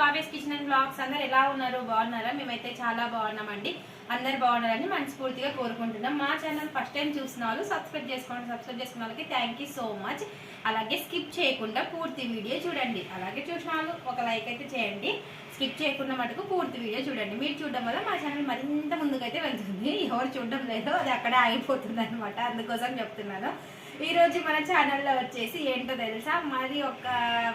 Kavya's kitchen and blogs అందరు ఎలా ఉన్నారు బాగున్నారా? మేమైతే చాలా బాగున్నామండి. అందరు బాగున్నారని మనస్ఫూర్తిగా కోరుకుంటున్నాం. మా ఛానల్ ఫస్ట్ టైం చూసిన వాళ్ళు సబ్స్క్రైబ్ చేసుకోండి. సబ్స్క్రైబ్ చేసుకున్న వాళ్ళకి థ్యాంక్ యూ సో మచ్ అలాగే స్కిప్ చేయకుండా పూర్తి వీడియో చూడండి. అలాగే చూసిన వాళ్ళు ఒక లైక్ అయితే చేయండి. స్కిప్ చేయకుండా మటుకు పూర్తి వీడియో చూడండి. మీరు చూడడం వల్ల మా ఛానల్ మరింత ముందుకైతే వెళ్తుంది. ఎవరు చూడడం లేదో అది అక్కడే ఆగిపోతుంది అనమాట అందుకోసం చెప్తున్నాను. ఈరోజు మన ఛానల్లో వచ్చేసి ఏంటో తెలుసా? మాది ఒక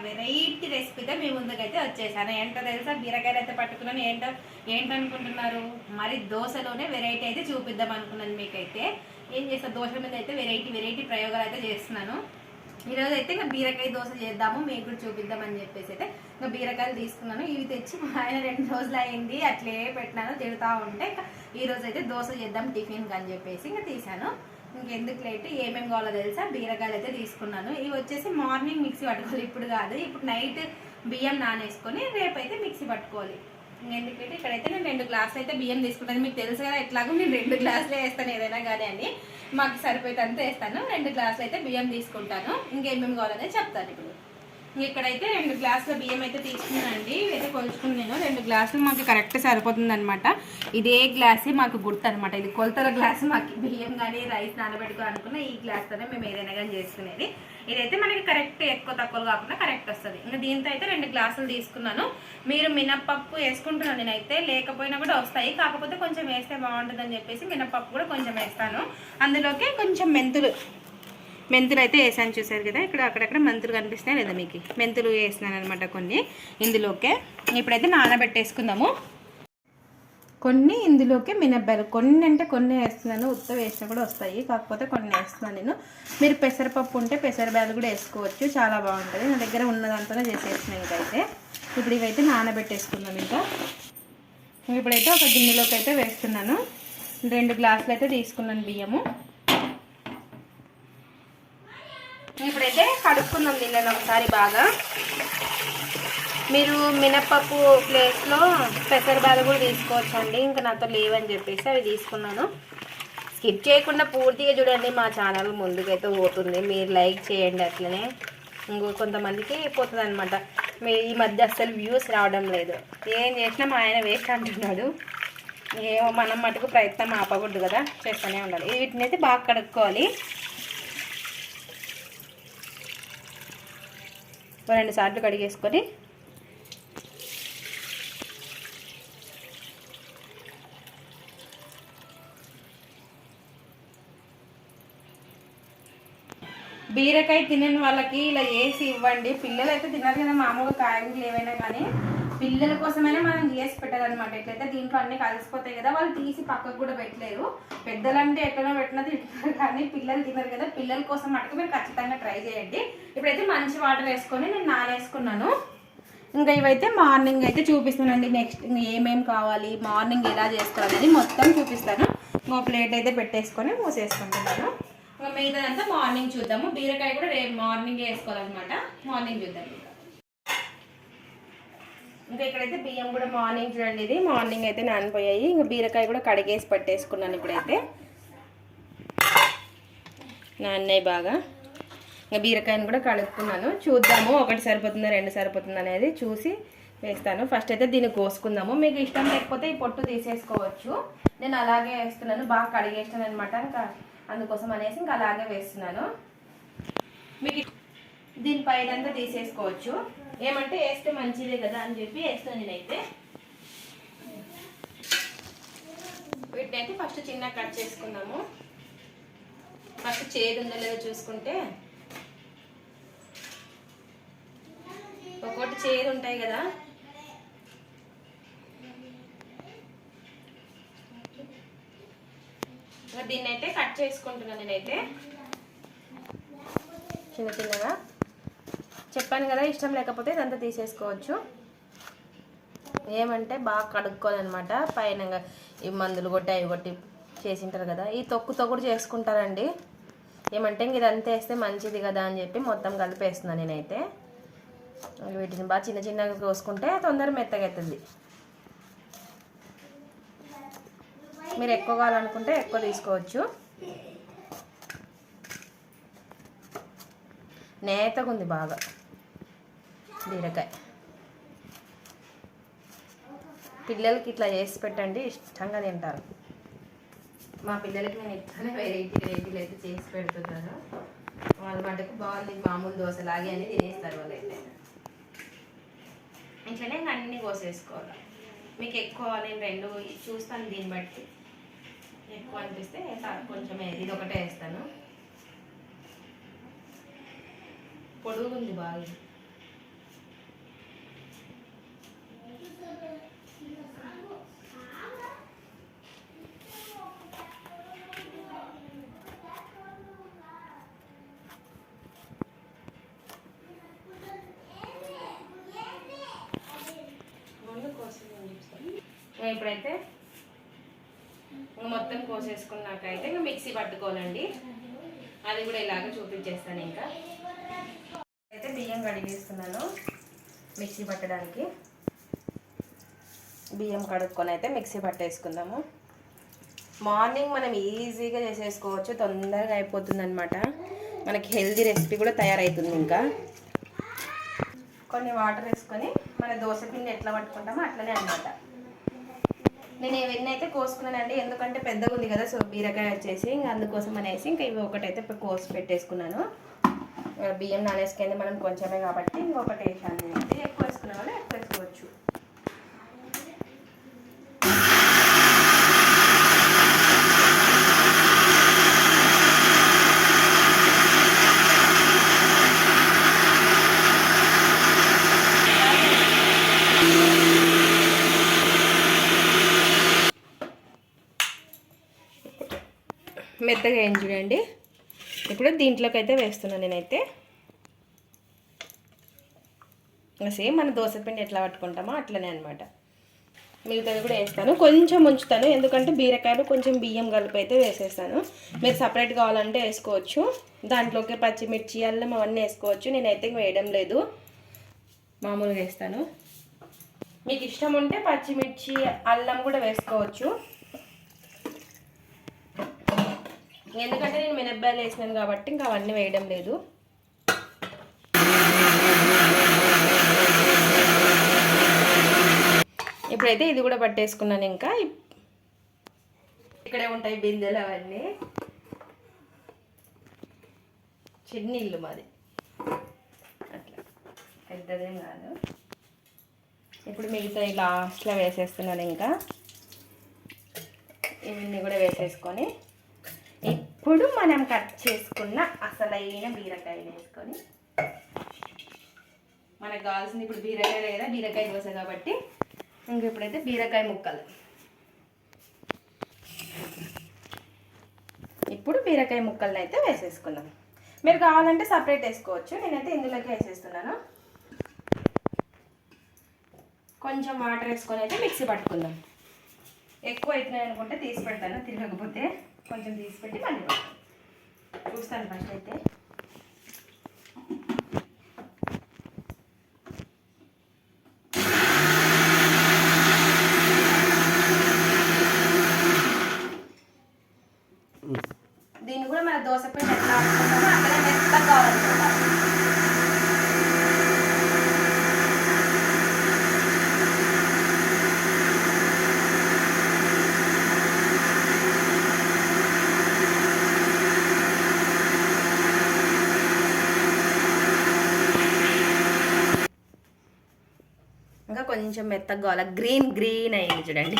వెరైటీ రెసిపీతో మీ ముందుకైతే వచ్చేసాను. ఏంటో తెలుసా? బీరకాయలు అయితే పట్టుకున్నాను. ఏంటో ఏంటనుకుంటున్నారు? మరి దోశలోనే వెరైటీ అయితే చూపిద్దాం అనుకున్నాను మీకైతే. ఏం చేస్తా? దోశ మీద అయితే వెరైటీ వెరైటీ ప్రయోగాలు అయితే చేస్తున్నాను. ఈరోజు అయితే ఇంకా బీరకాయ దోశ చేద్దాము. మీకు కూడా చూపిద్దామని చెప్పేసి అయితే ఇంకా బీరకాయలు తీసుకున్నాను. ఇవి తెచ్చి మా ఆయన రెండు రోజులు అయింది. అట్లే పెట్టినాను. తిడుతూ ఉంటే ఇంకా ఈరోజు అయితే దోశ చేద్దాం టిఫిన్కి అని చెప్పేసి ఇంకా తీసాను ఇంకెందుకు లేట్? ఏమేమి కావాలో తెలుసా? బీరకాయలు అయితే తీసుకున్నాను. ఇవి వచ్చేసి మార్నింగ్ మిక్సీ పట్టుకోవాలి. ఇప్పుడు కాదు. ఇప్పుడు నైట్ బియ్యం నానేసుకొని రేపు అయితే మిక్సీ పట్టుకోవాలి. ఎందుకంటే ఇక్కడైతే నేను రెండు గ్లాసులు అయితే బియ్యం తీసుకుంటాను. మీకు తెలుసు కదా ఎట్లాగో నేను రెండు గ్లాసులే వేస్తాను ఏదైనా కానీ అని. మాకు సరిపోయేది వేస్తాను. రెండు గ్లాసులు అయితే బియ్యం తీసుకుంటాను. ఇంకేమేమి కావాలనేది చెప్తాను ఇప్పుడు. ఇక్కడైతే రెండు గ్లాసుల బియ్యం అయితే తీసుకున్నానండి. ఇవైతే కొలుచుకుని నేను. రెండు గ్లాసులు మాకు కరెక్ట్ సరిపోతుంది అనమాట ఇదే గ్లాసే మాకు గుర్తు అనమాట ఇది కొలతల గ్లాస్ మాకు బియ్యం కానీ రైస్ నానబెట్టుకో అనుకున్న ఈ గ్లాస్తోనే మేము ఏదైనా కానీ చేసుకునేది. ఇదైతే మనకి కరెక్ట్ ఎక్కువ తక్కువ కాకుండా కరెక్ట్ వస్తుంది. ఇంకా దీంతో అయితే రెండు గ్లాసులు తీసుకున్నాను. మీరు మినప్పప్పు వేసుకుంటున్నాను నేనైతే. లేకపోయినా కూడా వస్తాయి. కాకపోతే కొంచెం వేస్తే బాగుంటుందని చెప్పేసి మినప్పప్పు కూడా కొంచెం వేస్తాను. అందులోకి కొంచెం మెంతులు మెంతులు అయితే వేసాను చూసారు కదా ఇక్కడ అక్కడక్కడ మెంతులు కనిపిస్తున్నాయి లేదా మీకు? మెంతులు వేసినాను అనమాట కొన్ని ఇందులోకే. ఇప్పుడైతే నానబెట్టేసుకుందాము. కొన్ని ఇందులోకి మినప్పాయలు కొన్ని అంటే కొన్ని వేస్తున్నాను ఉత్త వేసినా కూడా వస్తాయి కాకపోతే కొన్ని వేస్తున్నాను నేను. మీరు పెసరపప్పు ఉంటే పెసరబ్యాలు కూడా వేసుకోవచ్చు చాలా బాగుంటుంది. నా దగ్గర ఉన్నదంతా చేసేస్తున్నాను ఇంకైతే ఇప్పుడు ఇవైతే నానబెట్టేసుకుందాం ఇంకా. ఇప్పుడైతే ఒక గిన్నెలోకి అయితే వేస్తున్నాను. రెండు గ్లాసులు అయితే తీసుకున్నాను బియ్యము. ఇప్పుడైతే కడుక్కుందాం నిన్న ఒకసారి బాగా. మీరు మినప్పప్పు ప్లేస్లో పెసరబాద కూడా తీసుకోవచ్చు అండి ఇంకా నాతో లేవని చెప్పేసి అవి తీసుకున్నాను. స్కిప్ చేయకుండా పూర్తిగా చూడండి మా ఛానల్ ముందుకైతే పోతుంది. మీరు లైక్ చేయండి అట్లనే. ఇంకో కొంతమందికి పోతుంది అనమాట మీ ఈ మధ్య అసలు వ్యూస్ రావడం లేదు. ఏం చేసినా మా ఆయన వేస్ట్ అంటున్నాడు. ఏమో మనం మటుకు ప్రయత్నం ఆపకూడదు కదా. చేస్తూనే ఉండాలి. వీటిని అయితే బాగా కడుక్కోవాలి. రెండు సార్లు కడిగేసుకొని బీరకాయ తినని వాళ్ళకి ఇలా వేసి ఇవ్వండి. పిల్లలు అయితే తిన్నారు కదా మామూలుగా కాయలు ఏవైనా కానీ. పిల్లల కోసమైనా మనం చేసి పెట్టాలన్నమాట. ఎట్లయితే దీంట్లో అన్ని కలిసిపోతాయి కదా వాళ్ళు తీసి పక్కకు కూడా పెట్టలేరు. పెద్దలంటే ఎట్లనో పెట్టినా తింటారు కానీ పిల్లలు తినరు కదా. పిల్లల కోసం మటుకు మీరు ఖచ్చితంగా ట్రై చేయండి. ఇప్పుడైతే మంచి వాటర్ వేసుకొని నేను నానేసుకున్నాను. ఇంకా ఇవైతే మార్నింగ్ అయితే చూపిస్తానండి నెక్స్ట్ ఏమేమి కావాలి మార్నింగ్ ఎలా చేసుకోవాలని మొత్తం చూపిస్తాను. ఇంకో ప్లేట్ అయితే పెట్టేసుకొని మూసేసుకుంటున్నాను. ఇంకా మిగతాదంతా మార్నింగ్ చూద్దాము. బీరకాయ కూడా రేపు మార్నింగ్ వేసుకోవాలన్నమాట. మార్నింగ్ చూద్దాం. ఇంకా. ఇక్కడైతే బియ్యం కూడా మార్నింగ్ చూడండి ఇది. మార్నింగ్ అయితే నానిపోయాయి. ఇంకా బీరకాయ కూడా కడిగేసి పట్టేసుకున్నాను ఇప్పుడైతే. నాన్నయ్య బాగా. ఇంకా బీరకాయని కూడా కడుక్కున్నాను చూద్దాము. ఒకటి సరిపోతుందా రెండు సరిపోతుందా అనేది చూసి వేస్తాను. ఫస్ట్ అయితే దీన్ని కోసుకుందాము. మీకు ఇష్టం లేకపోతే ఈ పొట్టు తీసేసుకోవచ్చు. నేను అలాగే వేస్తున్నాను. బాగా కడిగేస్తాను అనమాట ఇంకా అందుకోసం అనేసి ఇంకా అలాగే వేస్తున్నాను. మీకు దీనిపైన అంతా తీసేసుకోవచ్చు. ఏమంటే వేస్తే మంచిదే కదా అని చెప్పి వేస్తాను నేనైతే. వీటిని అయితే ఫస్ట్ చిన్న కట్ చేసుకున్నాము. ఫస్ట్ చేదు ఉందో లేదో చూసుకుంటే. ఒక్కొక్కటి చేదు ఉంటాయి కదా. దీన్నైతే దీన్ని అయితే కట్ చేసుకుంటున్నాను నేనైతే. చిన్న చిన్నగా. చెప్పాను కదా ఇష్టం లేకపోతే ఇదంతా తీసేసుకోవచ్చు. ఏమంటే బాగా కడుక్కోవాలన్నమాట. పైన ఈ మందులు కొట్టి అవి కొట్టి చేసింటారు కదా. ఈ తొక్కుతో కూడా చేసుకుంటారండి. ఏమంటే ఇంక ఇదంతా వేస్తే మంచిది కదా అని చెప్పి మొత్తం కలిపేస్తున్నాను నేనైతే. వీటిని బాగా చిన్న చిన్నగా కోసుకుంటే తొందర మెత్తగా అవుతుంది మీరు ఎక్కువ కావాలనుకుంటే ఎక్కువ తీసుకోవచ్చు. నేతగా ఉంది బాగా. బీరకాయ. పిల్లలకి ఇట్లా చేసి పెట్టండి ఇష్టంగా తింటారు. మా పిల్లలకి నేను ఇట్లానే వెరైటీ వెరైటీలు అయితే చేసి పెడుతున్నాను వాళ్ళ మటుకు బాగుంది మామూలు దోశ లాగే అని తినేస్తారు వాళ్ళైతే ఇట్లనే ఇంకా అన్ని కోసేసుకోవాలి. మీకు ఎక్కువ నేను రెండు చూస్తాను దీన్ని బట్టి. ఎక్కువ అనిపిస్తే కొంచెం ఇది ఒకటే వేస్తాను. పొడుగుంది బాగా ఇది. ముందు కోసి నేను చూపిస్తాను. ఇంకా ఇప్పుడైతే ఇంకా మొత్తం కోసేసుకున్నాకైతే ఇంకా మిక్సీ పట్టుకోవాలండి అది కూడా ఇలాగ చూపించేస్తాను ఇంకా. అయితే బియ్యం కడిగేస్తున్నాను మిక్సీ పట్టడానికి. బియ్యం కడుక్కొని అయితే మిక్సీ పట్టేసుకుందాము. మార్నింగ్ మనం ఈజీగా చేసేసుకోవచ్చు తొందరగా అయిపోతుంది అనమాట మనకి హెల్దీ రెసిపీ కూడా తయారవుతుంది ఇంకా. కొన్ని వాటర్ వేసుకొని మన దోశ పిండి ఎట్లా పట్టుకుంటామో అట్లనే అనమాట నేను ఇవన్నీ అయితే కోసుకున్నానండి. ఎందుకంటే పెద్దగా ఉంది కదా సో బీరకాయ వచ్చేసి ఇంకా అందుకోసం అనేసి ఇంకా ఇవి ఒకటైతే కోసి పెట్టేసుకున్నాను. బియ్యం నానేసుకుంది మనం కొంచెమే కాబట్టి ఇంకొకటి వేసాను నేనైతే ఎక్కువ వేసుకోవచ్చు మెత్తగా ఏం చూడండి? ఇప్పుడు దీంట్లోకి అయితే వేస్తున్నాను నేనైతే. సేమ్ మన దోశ పిండి ఎట్లా పట్టుకుంటామో అట్లనే అనమాట మిగతాది కూడా వేస్తాను. కొంచెం ఉంచుతాను. ఎందుకంటే బీరకాయలు కొంచెం బియ్యం కలిపి అయితే వేసేస్తాను. మీరు సపరేట్ కావాలంటే వేసుకోవచ్చు. దాంట్లోకి పచ్చిమిర్చి అల్లం అవన్నీ వేసుకోవచ్చు. నేనైతే వేయడం లేదు. మామూలుగా వేస్తాను. మీకు ఇష్టం ఉంటే పచ్చిమిర్చి అల్లం కూడా వేసుకోవచ్చు. ఎందుకంటే నేను మినప్పాయలు వేసినాను కాబట్టి ఇంకా అవన్నీ వేయడం లేదు. ఇప్పుడైతే ఇది కూడా పట్టేసుకున్నాను ఇంకా. ఇక్కడే ఉంటాయి బిందెలు అవన్నీ. చిన్న ఇల్లు మాది. అట్లా. పెద్దదేం కాదు. ఇప్పుడు మిగతా లాస్ట్లో వేసేస్తున్నాను ఇంకా. ఇవన్నీ కూడా వేసేసుకొని. ఇప్పుడు మనం కట్ చేసుకున్న అసలైన బీరకాయలు వేసుకొని మనకు కావాల్సింది ఇప్పుడు బీరకాయ లేదా బీరకాయ దోశ కాబట్టి ఇంక ఇప్పుడైతే బీరకాయ ముక్కలు. ఇప్పుడు బీరకాయ ముక్కలను అయితే వేసేసుకున్నాం మీరు కావాలంటే సపరేట్ వేసుకోవచ్చు. నేనైతే ఇందులోకి వేసేస్తున్నాను. కొంచెం వాటర్ వేసుకొని అయితే మిక్సీ పట్టుకుందాం. ఎక్కువ అవుతున్నాయి అనుకుంటే తీసి పెడతాను తిరగకపోతే కొంచెం తీసి పెట్టి మళ్ళీ చూస్తాను ఫస్ట్ అయితే దీన్ని కూడా మన దోశ పిండి ఎట్లా ఆడుకుంటామో అక్కడే మెత్తగా కావాలన్నమాట ఇంకా కొంచెం మెత్తగా గ్రీన్ గ్రీన్ అయింది చూడండి.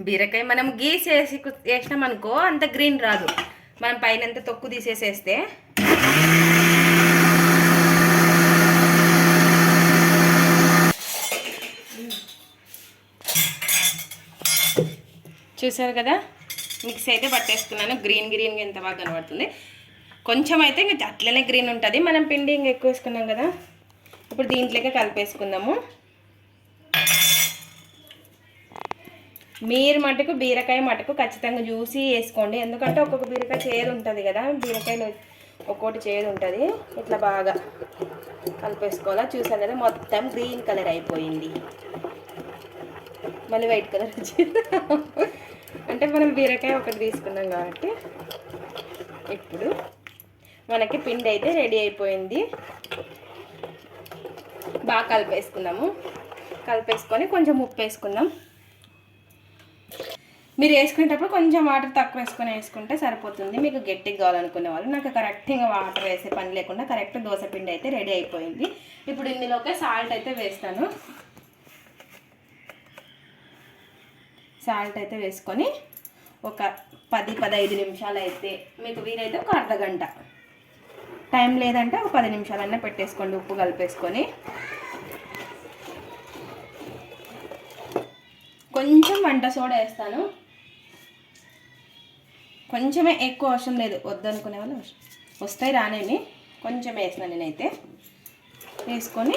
బీరకాయ మనం గీసి వేసి వేసినాం అనుకో అంత గ్రీన్ రాదు. మనం పైన అంతా తొక్కు తీసేసేస్తే. చూసారు కదా? మిక్స్ అయితే పట్టేసుకున్నాను. గ్రీన్ గ్రీన్గా ఎంత బాగా కనబడుతుంది. కొంచెం అయితే ఇంకా అట్లనే గ్రీన్ ఉంటుంది. మనం పిండి ఇంకా ఎక్కువ వేసుకున్నాం కదా. ఇప్పుడు దీంట్లోకే కలిపేసుకుందాము. మీరు మటుకు బీరకాయ మటుకు ఖచ్చితంగా చూసి వేసుకోండి. ఎందుకంటే ఒక్కొక్క బీరకాయ చేదు ఉంటుంది కదా బీరకాయలో ఒక్కోటి చేదు ఉంటుంది. ఇట్లా బాగా కలిపేసుకోవాలా. చూసాను కదా మొత్తం గ్రీన్ కలర్ అయిపోయింది. మళ్ళీ వైట్ కలర్ వచ్చింది. అంటే మనం బీరకాయ ఒకటి తీసుకున్నాం కాబట్టి ఇప్పుడు మనకి పిండి అయితే రెడీ అయిపోయింది. బాగా కలిపేసుకున్నాము. కలిపేసుకొని కొంచెం ఉప్పు వేసుకుందాం మీరు వేసుకునేటప్పుడు కొంచెం వాటర్ తక్కువ వేసుకొని వేసుకుంటే సరిపోతుంది. మీకు గట్టిగా కావాలనుకునే వాళ్ళు నాకు కరెక్ట్గా వాటర్ వేసే పని లేకుండా కరెక్ట్ దోశ పిండి అయితే రెడీ అయిపోయింది. ఇప్పుడు ఇందులోకి సాల్ట్ అయితే వేస్తాను. సాల్ట్ అయితే వేసుకొని ఒక పది పదహైదు నిమిషాలు అయితే మీకు వీలైతే ఒక అర్ధ గంట. టైం లేదంటే ఒక పది నిమిషాలన్నా పెట్టేసుకోండి ఉప్పు కలిపేసుకొని. కొంచెం వంట సోడా వేస్తాను. కొంచెమే ఎక్కువ అవసరం లేదు. వద్దనుకునే వాళ్ళు వస్తాయి రానేమి. కొంచెం వేసిన నేనైతే. వేసుకొని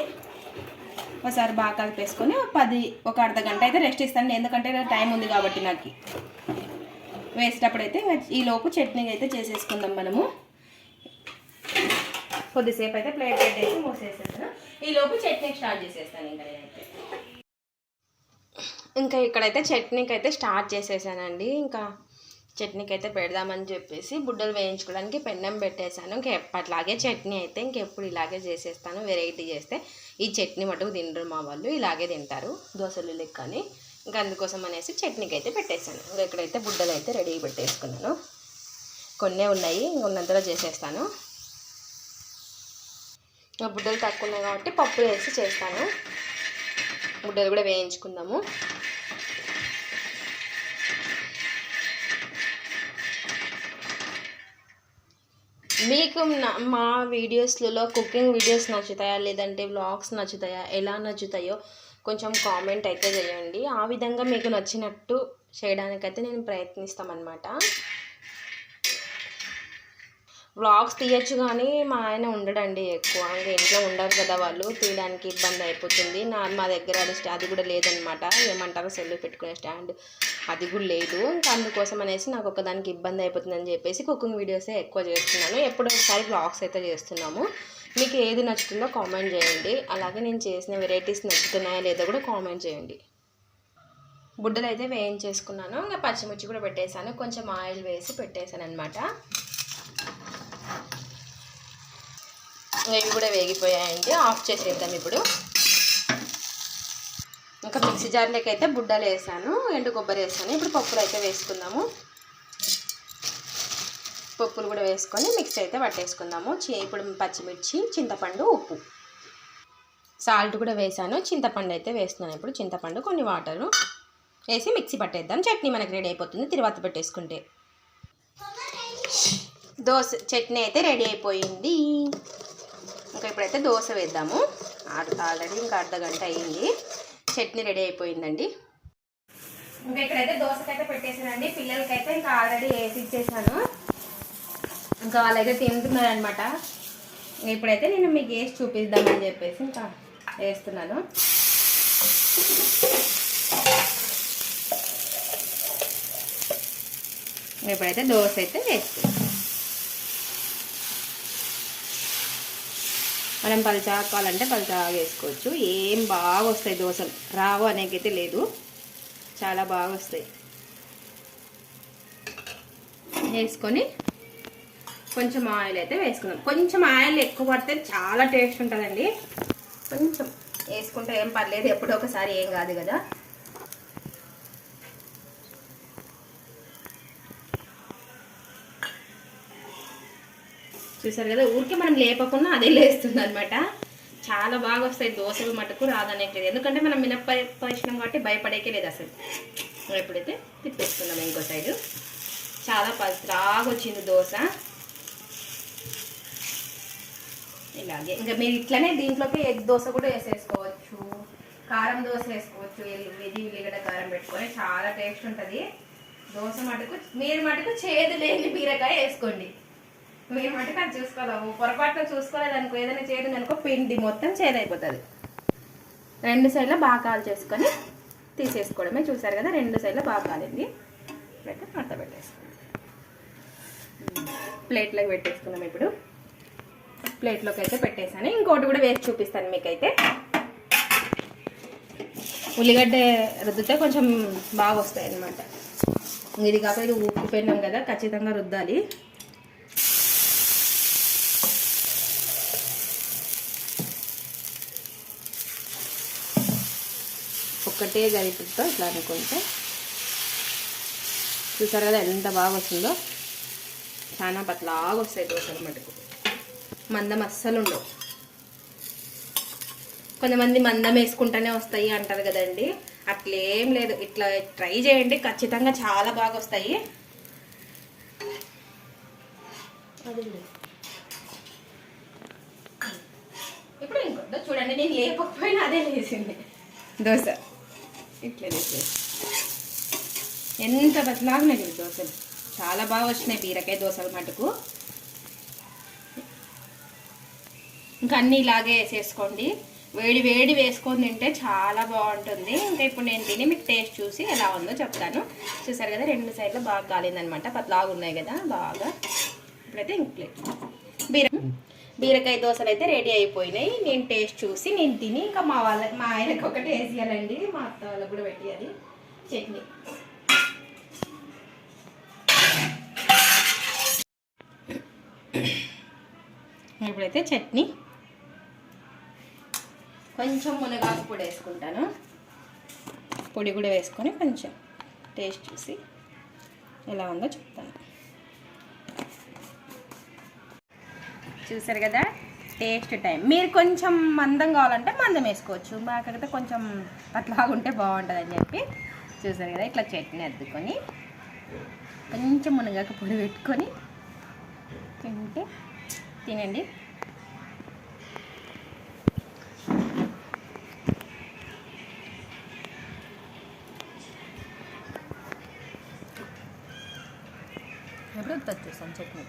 ఒకసారి బాగా కలిపేసుకొని ఒక పది ఒక అర్ధ గంట అయితే రెస్ట్ ఇస్తాను ఎందుకంటే టైం ఉంది కాబట్టి నాకు. వేసేటప్పుడు అయితే ఈ లోపు చట్నీ అయితే చేసేసుకుందాం మనము. కొద్దిసేపు అయితే ప్లేట్ పెట్టేసి మూసేసేస్తాను. ఈ లోపు చట్నీ స్టార్ట్ చేసేస్తాను ఇంకా నేనైతే. ఇంకా ఇక్కడైతే చట్నీకి అయితే స్టార్ట్ చేసేసానండి. ఇంకా చట్నీకి అయితే పెడదామని చెప్పేసి బుడ్డలు వేయించుకోవడానికి పెన్నం పెట్టేశాను. ఇంకెప్పట్లాగే చట్నీ అయితే ఇంకెప్పుడు ఇలాగే చేసేస్తాను వెరైటీ చేస్తే ఈ చట్నీ మటుకు తినరు మా వాళ్ళు ఇలాగే తింటారు దోశలు లెక్కని. ఇంకా అందుకోసం అనేసి చట్నీకి అయితే పెట్టేశాను. ఇంకా ఇక్కడైతే బుడ్డలు అయితే రెడీ పెట్టేసుకున్నాను. కొన్నే ఉన్నాయి ఉన్నంతలో చేసేస్తాను. ఇంకా బుడ్డలు తక్కువ ఉన్నాయి కాబట్టి పప్పు వేసి చేస్తాను. బుడ్డలు కూడా వేయించుకుందాము. మీకు నా- మా వీడియోస్లలో కుకింగ్ వీడియోస్ నచ్చుతాయా? లేదంటే వ్లాగ్స్ నచ్చుతాయా? ఎలా నచ్చుతాయో కొంచెం కామెంట్ అయితే చేయండి. ఆ విధంగా మీకు నచ్చినట్టు చేయడానికైతే నేను ప్రయత్నిస్తామన్నమాట. వ్లాగ్స్ తీయచ్చు కానీ మా ఆయన ఉండడండి ఎక్కువ. ఇంకా ఇంట్లో ఉండరు కదా వాళ్ళు. తీయడానికి ఇబ్బంది అయిపోతుంది. నా మా దగ్గర అది స్టా- అది కూడా లేదనమాట ఏమంటారు సెల్ పెట్టుకునే స్టాండ్. అది కూడా లేదు. ఇంకా అందుకోసం అనేసి నాకు ఒకదానికి ఇబ్బంది అయిపోతుందని చెప్పేసి కుకింగ్ వీడియోసే ఎక్కువ చేస్తున్నాను. ఎప్పుడో ఒకసారి బ్లాగ్స్ అయితే చేస్తున్నాము. మీకు ఏది నచ్చుతుందో కామెంట్ చేయండి. అలాగే నేను చేసిన వెరైటీస్ నచ్చుతున్నాయా లేదో కూడా కామెంట్ చేయండి. బుడ్డలు అయితే వేయించేసుకున్నాను. ఇంకా పచ్చిమిర్చి కూడా పెట్టేశాను. కొంచెం ఆయిల్ వేసి పెట్టేశాను అనమాట ఇవి కూడా వేగిపోయాయండి. ఆఫ్ చేసేద్దాం ఇప్పుడు. ఇంకా మిక్సీ జార్లోకి అయితే బుడ్డలు వేసాను ఎండు కొబ్బరి వేసాను. ఇప్పుడు పప్పులు అయితే వేసుకుందాము. పప్పులు కూడా వేసుకొని మిక్సీ అయితే పట్టేసుకుందాము. ఇప్పుడు పచ్చిమిర్చి చింతపండు ఉప్పు. సాల్ట్ కూడా వేసాను. చింతపండు అయితే వేస్తున్నాను ఇప్పుడు. చింతపండు కొన్ని వాటరు వేసి మిక్సీ పట్టేద్దాం. చట్నీ మనకి రెడీ అయిపోతుంది తర్వాత పెట్టేసుకుంటే. దోశ చట్నీ అయితే రెడీ అయిపోయింది. ఇంకా ఇప్పుడైతే దోశ వేద్దాము. ఆల్రెడీ ఇంకా అర్ధ గంట అయ్యింది చట్నీ రెడీ అయిపోయిందండి. ఇంకా ఇక్కడైతే దోశకైతే పెట్టేసానండి పిల్లలకైతే ఇంకా ఆల్రెడీ వేసి ఇచ్చేసాను ఇంకా వాళ్ళైతే తింటున్నారు అనమాట ఇప్పుడైతే నేను మీకు వేసి చూపిద్దామని చెప్పేసి ఇంకా వేస్తున్నాను. ఇప్పుడైతే దోశ అయితే వేస్తున్నాను మనం పల్చా కావాలంటే పల్చా వేసుకోవచ్చు. ఏం బాగా వస్తాయి దోశలు? రావు అనేకైతే లేదు. చాలా బాగా వస్తాయి వేసుకొని కొంచెం ఆయిల్ అయితే వేసుకుందాం. కొంచెం ఆయిల్ ఎక్కువ పడితే చాలా టేస్ట్ ఉంటుందండి. కొంచెం వేసుకుంటే ఏం పర్లేదు. ఎప్పుడో ఒకసారి ఏం కాదు కదా. చూసారు కదా? ఊరికే మనం లేపకుండా అదే లేస్తుంది అనమాట చాలా బాగా వస్తాయి దోశలు మటుకు రాదనేది. ఎందుకంటే మనం మినప్ప పరిచినాం కాబట్టి భయపడేకే లేదు అసలు. మనం ఎప్పుడైతే తిప్పేసుకున్నాం ఇంకో సైడు. చాలా పలుచరాగా వచ్చింది దోశ. ఇలాగే. ఇంకా మీరు ఇట్లనే దీంట్లోకి ఎగ్ దోశ కూడా వేసేసుకోవచ్చు. కారం దోశ వేసుకోవచ్చు. ఎల్లు వెది ఉల్లిగడ్డ కారం పెట్టుకొని చాలా టేస్ట్ ఉంటుంది. దోశ మటుకు మీరు మటుకు చేదు లేని బీరకాయ వేసుకోండి. మీరు మటుకు అది చూసుకోవాలి పొరపాటున చూసుకోలేదు అనుకో ఏదైనా చేయడం అనుకో పిండి మొత్తం చేదైపోతుంది. రెండు సైడ్లో బాగా కాల్ చేసుకొని తీసేసుకోవడమే. చూసారు కదా రెండు సైడ్లో బాగా కాలింది. ఇప్పుడైతే మడత పెట్టేసుకోండి ప్లేట్లోకి పెట్టేసుకున్నాం ఇప్పుడు. ప్లేట్లోకి అయితే పెట్టేసాను ఇంకోటి కూడా వేసి చూపిస్తాను మీకైతే. ఉల్లిగడ్డ రుద్దితే కొంచెం బాగా వస్తాయి అన్నమాట ఇది కాక ఇది ఉప్పు పెన్నాం కదా ఖచ్చితంగా రుద్దాలి. ఒక్కటే గరిటతో ఇట్లా అనుకుంటే. చూసారు కదా ఎంత బాగా వస్తుందో? చాలా పట్లాగా వస్తాయి దోశలు మటుకు. మందం అస్సలు ఉండవు. కొంతమంది మందం వేసుకుంటూనే వస్తాయి అంటారు కదండి. అట్లేం లేదు. ఇట్లా ట్రై చేయండి. ఖచ్చితంగా చాలా బాగా వస్తాయి. ఇప్పుడు ఇంకొద్దు చూడండి. నేను లేకపోయినా అదే లేచింది దోశ. ఇట్లా ఎంత బతలాగినాయి ఈ దోశలు. చాలా బాగా వచ్చినాయి బీరకాయ దోశలు మటుకు. ఇంకా అన్నీ ఇలాగే వేసేసుకోండి. వేడి వేడి వేసుకొని తింటే చాలా బాగుంటుంది. ఇంకా ఇప్పుడు నేను తిని మీకు టేస్ట్ చూసి ఎలా ఉందో చెప్తాను. చూసారు కదా రెండు సైడ్లు బాగా కాలిందనమాట. పతలాగా ఉన్నాయి కదా బాగా. ఇప్పుడైతే ఇంక ప్లేట్. బీరకాయ దోశలు అయితే రెడీ అయిపోయినాయి. నేను టేస్ట్ చూసి నేను తిని ఇంకా మా వాళ్ళ మా ఆయనకి ఒకటి వేసేయాలండి మా అత్త వాళ్ళకి కూడా పెట్టేయాలి. చట్నీ. ఇప్పుడైతే చట్నీ. కొంచెం మునగాకు పొడి వేసుకుంటాను. పొడి కూడా వేసుకొని కొంచెం టేస్ట్ చూసి ఎలా ఉందో చెప్తాను. చూసారు కదా? టేస్ట్ టైం మీరు కొంచెం మందం కావాలంటే మందం వేసుకోవచ్చు. మాకైతే కొంచెం అట్లాగా ఉంటే బాగుంటుంది అని చెప్పి చూసారు కదా? ఇట్లా చట్నీ అద్దుకొని కొంచెం మునగాక పొడి పెట్టుకొని తింటే తినండి. ఎప్పుడు వచ్చేసాను చట్నీ.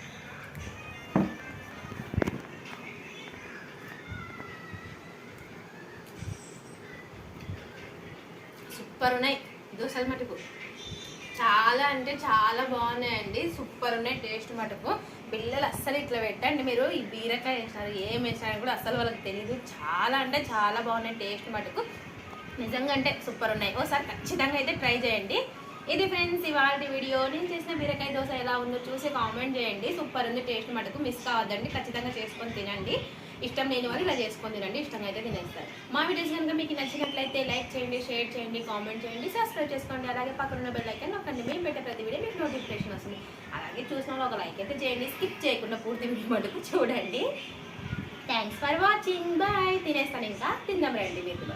సూపర్ ఉన్నాయి. దోశలు మటుకు. చాలా అంటే చాలా బాగున్నాయండి. సూపర్ ఉన్నాయి. టేస్ట్ మటుకు. పిల్లలు అస్సలు ఇట్లా పెట్టండి మీరు. ఈ బీరకాయ వేసినారు ఏం వేసినారు కూడా అస్సలు వాళ్ళకి తెలియదు చాలా అంటే చాలా బాగున్నాయి. టేస్ట్ మటుకు. నిజంగా అంటే సూపర్ ఉన్నాయి. ఓసారి ఖచ్చితంగా అయితే ట్రై చేయండి. ఇది ఫ్రెండ్స్ ఇవాళ వీడియో. నేను చేసిన బీరకాయ దోశ ఎలా ఉందో చూసి కామెంట్ చేయండి. సూపర్ ఉంది. టేస్ట్ మటుకు మిస్ కావద్దండి. ఖచ్చితంగా చేసుకొని తినండి. ఇష్టం లేని వాళ్ళు ఇలా చేసుకొని తినండి ఇష్టంగా అయితే తినేస్తారు. మా వీడియోస్ కనుక మీకు నచ్చినట్లయితే లైక్ చేయండి షేర్ చేయండి కామెంట్ చేయండి సబ్స్క్రైబ్ చేసుకోండి. అలాగే పక్కన ఉన్న బెల్ ఐకాన్ నొక్కండి. మేము పెట్టే ప్రతి వీడియో మీకు నోటిఫికేషన్ వస్తుంది. అలాగే చూసిన ఒక లైక్ అయితే చేయండి. స్కిప్ చేయకుండా పూర్తి వీడియో మటుకు చూడండి. థ్యాంక్స్ ఫర్ వాచింగ్ బాయ్ తినేస్తాను ఇంకా. తిందాం రండి మీరు